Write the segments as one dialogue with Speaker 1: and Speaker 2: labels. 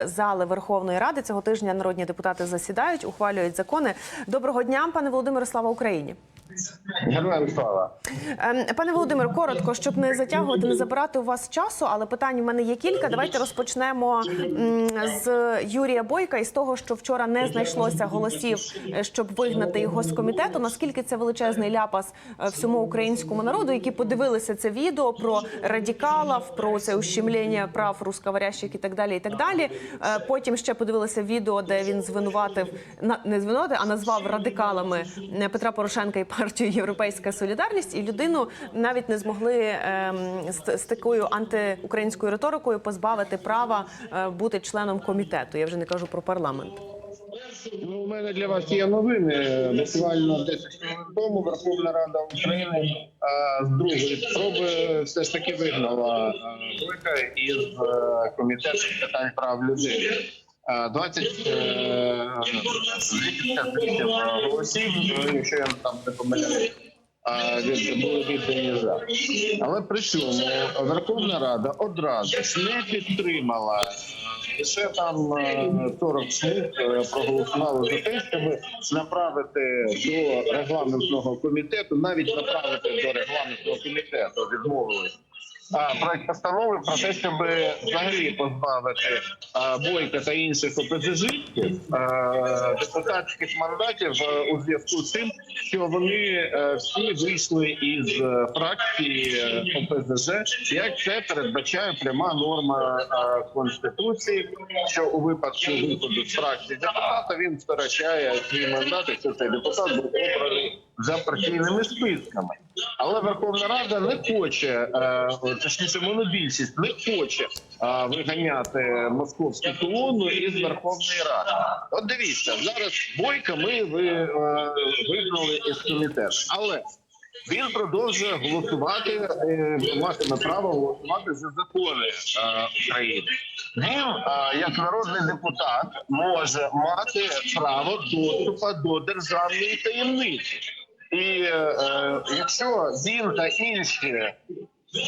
Speaker 1: Зали Верховної Ради цього тижня народні депутати засідають, ухвалюють закони. Доброго дня, пане Володимире, слава Україні.
Speaker 2: Героям слава.
Speaker 1: Ем, Пане Володимире, коротко, щоб не затягувати, не забирати у вас часу, але питань у мене є кілька. Давайте розпочнемо з Юрія Бойка і з того, що вчора не знайшлося голосів, е, щоб вигнати його з комітету. Наскільки це величезний ляпас е, всьому українському народу, які подивилися це відео про радикалів, про це ущемлення прав русскоговорящих і так далі. І так далі. Е, Потім ще подивилися відео, де він звинуватив не звинуватив, а назвав радикалами Петра Порошенка і партію Європейська Солідарність, і людину навіть не змогли ем, з, з такою антиукраїнською риторикою позбавити права е, бути членом комітету. Я вже не кажу про парламент.
Speaker 2: Ну, у мене для вас є новини. Буквально 10 хвилин тому Верховна Рада України а, з другої спроби все ж таки вигнала Бойка із е, комітету питань прав людини. А, 20 е, 258 голосів, якщо я там не помиляюсь. А від були віддані за. Але при цьому Верховна Рада одразу ж не підтримала лише там е, 40 слуг е, проголосували за те, щоб направити до регламентного комітету, навіть направити до регламентного комітету відмовились. Проект постанови про те, щоб взагалі позбавити бойка та інших ОПЗЖистів депутатських мандатів у зв'язку з тим, що вони е, всі вийшли із е, фракції е, ОПЗЖ, як це передбачає пряма норма конституції, що у випадку виходу з фракції депутата він втрачає свій мандат, якщо цей депутат був обраний за партійними списками. Але Верховна Рада не хоче, е, точніше, монобільшість не хоче е, виганяти московську колону із Верховної Ради. От дивіться, зараз бойка ми е, вигнали із комітету, але він продовжує голосувати, матиме право голосувати за закони України. Він, як народний депутат, може мати право доступу до державної таємниці. І е, е, якщо він та інші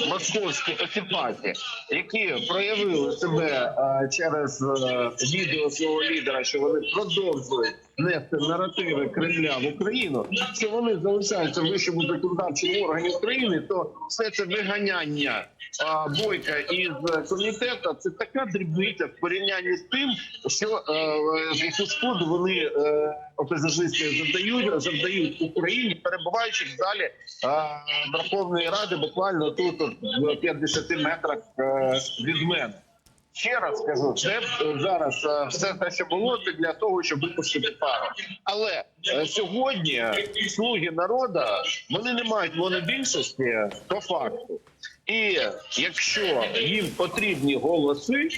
Speaker 2: московські посіпаки, які проявили себе е, через е, відео свого лідера, що вони продовжують нести наративи Кремля в Україну, що вони залишаються в вищому законодавчому органі України, то все це виганяння а, бойка із комітету це така дрібниця в порівнянні з тим, що е, яку шкоду вони е, ОПЗЖисти завдають завдають Україні, перебуваючи в залі е, Верховної Ради, буквально тут от, в 50 метрах е, від мене. Ще раз скажу, це е, зараз е, все те, що було, це для того, щоб випустити пару. Але е, сьогодні слуги народу вони не мають монобільшості по факту. І якщо їм потрібні голоси,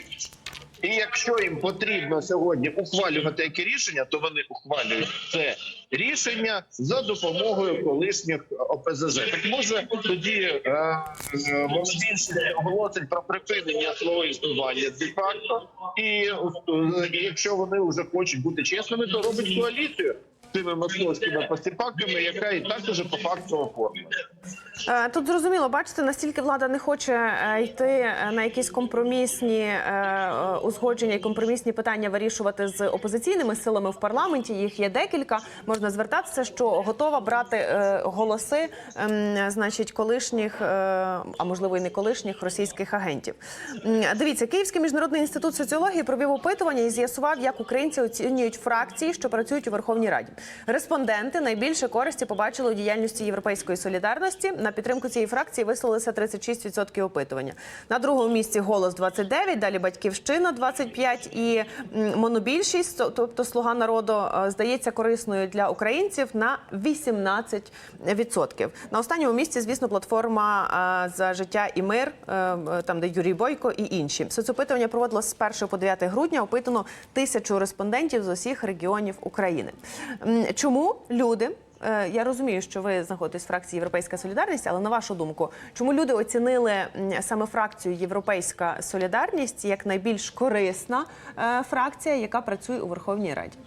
Speaker 2: і якщо їм потрібно сьогодні ухвалювати які рішення, то вони ухвалюють це рішення за допомогою колишніх ОПЗЖ. Так може тоді е, е, монобільшість оголосить про припинення свого існування де факто, і, е, і якщо вони вже хочуть бути чесними, то робить коаліцію з цими московськими посіпаками, яка і так уже по факту оформлена.
Speaker 1: Е, Тут зрозуміло, бачите, настільки влада не хоче е, йти е, на якісь компромісні узгодження і компромісні питання вирішувати з опозиційними силами в парламенті. Їх є декілька. Можна звертатися, що готова брати голоси, ем, значить, колишніх, а можливо і не колишніх російських агентів. Дивіться, Київський міжнародний інститут соціології провів опитування і з'ясував, як українці оцінюють фракції, що працюють у Верховній Раді. Респонденти найбільше користі побачили у діяльності Європейської солідарності. На підтримку цієї фракції висловилися 36% опитування. На другому місці голос 29, далі батьківщина 25 і монобільшість, тобто слуга народу, е, здається корисною для українців на 18%. На останньому місці, звісно, платформа е, за життя і мир, е, там де Юрій Бойко і інші. Соцопитування проводилось з 1 по 9 грудня. Опитано тисячу респондентів з усіх регіонів України. Чому люди? Е, Я розумію, що ви знаходитесь в фракції Європейська Солідарність, але на вашу думку, чому люди оцінили саме фракцію Європейська Солідарність як найбільш корисна е, фракція, яка працює у Верховній Раді?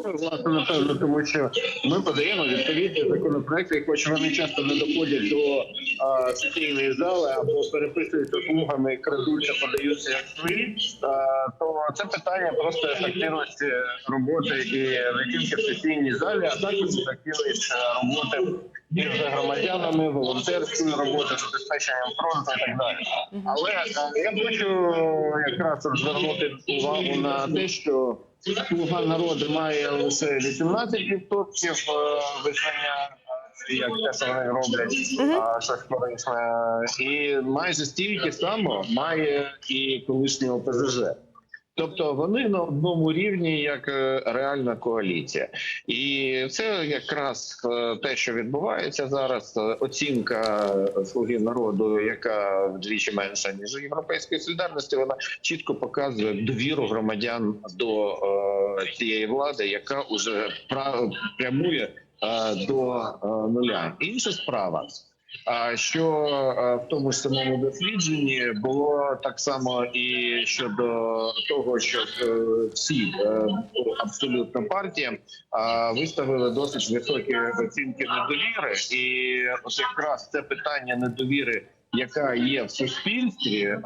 Speaker 2: Власне, напевно, тому що ми подаємо відповідні законопроекти, і хоч вони часто не доходять до а, сесійної зали або переписуються слугами, крадуться, подаються як свої, то це питання просто ефективності роботи і не тільки в сесійній залі, а також ефективність роботи між громадянами, волонтерської роботи, забезпеченням фронту і так далі. Але я хочу якраз звернути увагу на те, що слуга народу має лише 18% е, визнання. е, Як те, що вони роблять, а, щось корисне, і майже стільки само має і колишнього ОПЗЖ. Тобто вони на одному рівні як е, реальна коаліція, і це якраз е, те, що відбувається зараз. е, Оцінка слуги народу, яка вдвічі менша ніж європейської солідарності, вона чітко показує довіру громадян до цієї влади, яка уже прямує до нуля. Інша справа. Що е, в тому ж самому дослідженні було так само і щодо того, що е, всі е, абсолютно партіям е, виставили досить високі оцінки недовіри, і от якраз це питання недовіри. Яка є в суспільстві,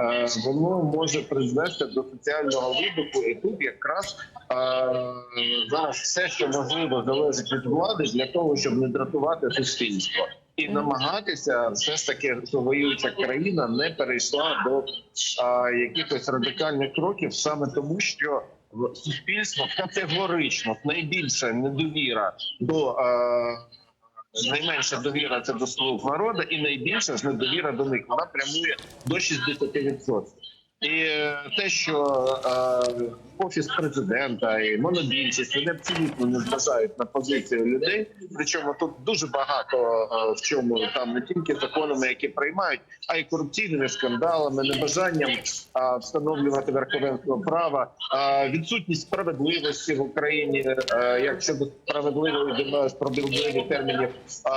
Speaker 2: воно може призвести до соціального вибуху, і тут якраз зараз все, що можливо, залежить від влади для того, щоб не дратувати суспільство і намагатися все ж таки, що воююча країна не перейшла до а, якихось радикальних кроків, саме тому, що суспільство категорично найбільша недовіра до. А, Найменша довіра це до слуг народу, і найбільша ж недовіра до них вона прямує до 60%. І е, те, що е, офіс президента і монобільшість вони абсолютно не зважають на позицію людей. Причому тут дуже багато е, в чому там не тільки законами, які приймають, а й корупційними скандалами, небажанням е, встановлювати верховенство права, е, відсутність справедливості в Україні, е, як щодо справедливої справедливих термінів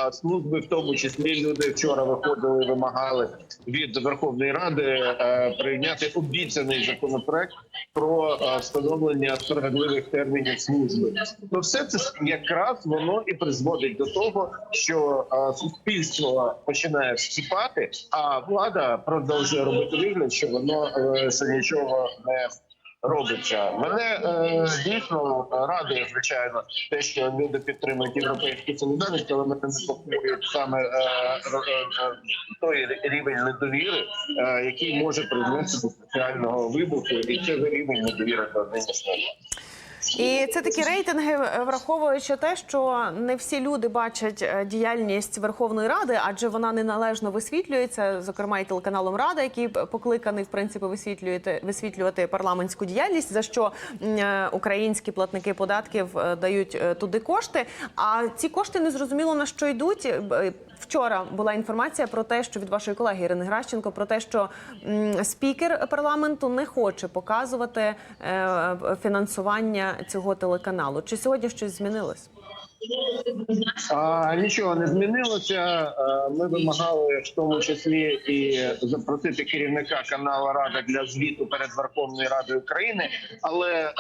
Speaker 2: е, служби, в тому числі люди вчора виходили, вимагали від Верховної Ради е, прийняти обіцяний законопроект про е, встановлення справедливих термінів служби. То все це якраз воно і призводить до того, що е, суспільство починає вступати, а влада продовжує робити вигляд, що воно е, ще нічого не. Робиться мене е, дійсно радує, звичайно, те, що люди підтримують європейську солідарність, але мене непокоїть саме е, е, е, той рівень недовіри, е, який може призвести до соціального вибуху, і це рівень недовіри до нинішнього.
Speaker 1: І це такі рейтинги, е, враховуючи те, що не всі люди бачать е, діяльність Верховної Ради, адже вона неналежно висвітлюється, зокрема і телеканалом Рада, який покликаний в принципі висвітлювати висвітлювати парламентську діяльність, за що е, українські платники податків дають туди кошти. А ці кошти не зрозуміло на що йдуть. Вчора була інформація про те, що від вашої колеги Ірини Гращенко про те, що спікер парламенту не хоче показувати е, фінансування цього телеканалу. Чи сьогодні щось змінилось?
Speaker 2: А, нічого не змінилося. Ми вимагали в тому числі і запросити керівника каналу Рада для звіту перед Верховною Радою України. Але е,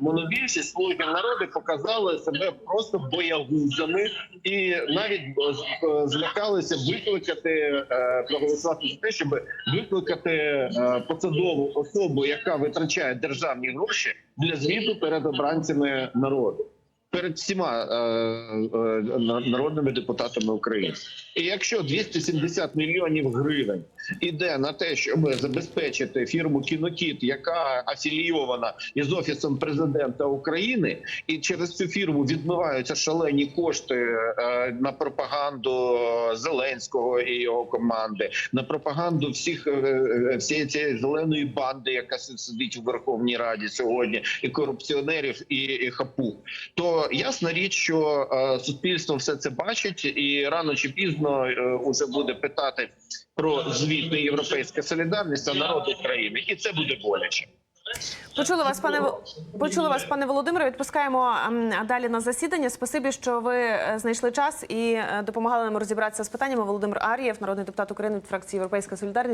Speaker 2: монобільшість слуги народу показали себе просто боягузами і навіть е, злякалися викликати е, проголосувати за те, щоб викликати е, посадову особу, яка витрачає державні гроші для звіту перед обранцями народу перед всіма е, е, на- народними депутатами України. І якщо 270 мільйонів гривень іде на те, щоб забезпечити фірму Кінокіт, яка афілійована із офісом президента України, і через цю фірму відмиваються шалені кошти е, на пропаганду Зеленського і його команди, на пропаганду всіх е, е, всієї цієї зеленої банди, яка сидить у Верховній Раді сьогодні, і корупціонерів, і, хапух, то ясна річ, що суспільство все це бачить, і рано чи пізно уже буде питати про звіт не європейська солідарність, а народ України, і це буде боляче.
Speaker 1: Почули вас, пане почули вас, пане Володимире. Відпускаємо ем, далі на засідання. Спасибі, що ви е, знайшли час і е, допомагали нам розібратися з питаннями. Володимир Ар'єв, народний депутат України від фракції Європейська Солідарність.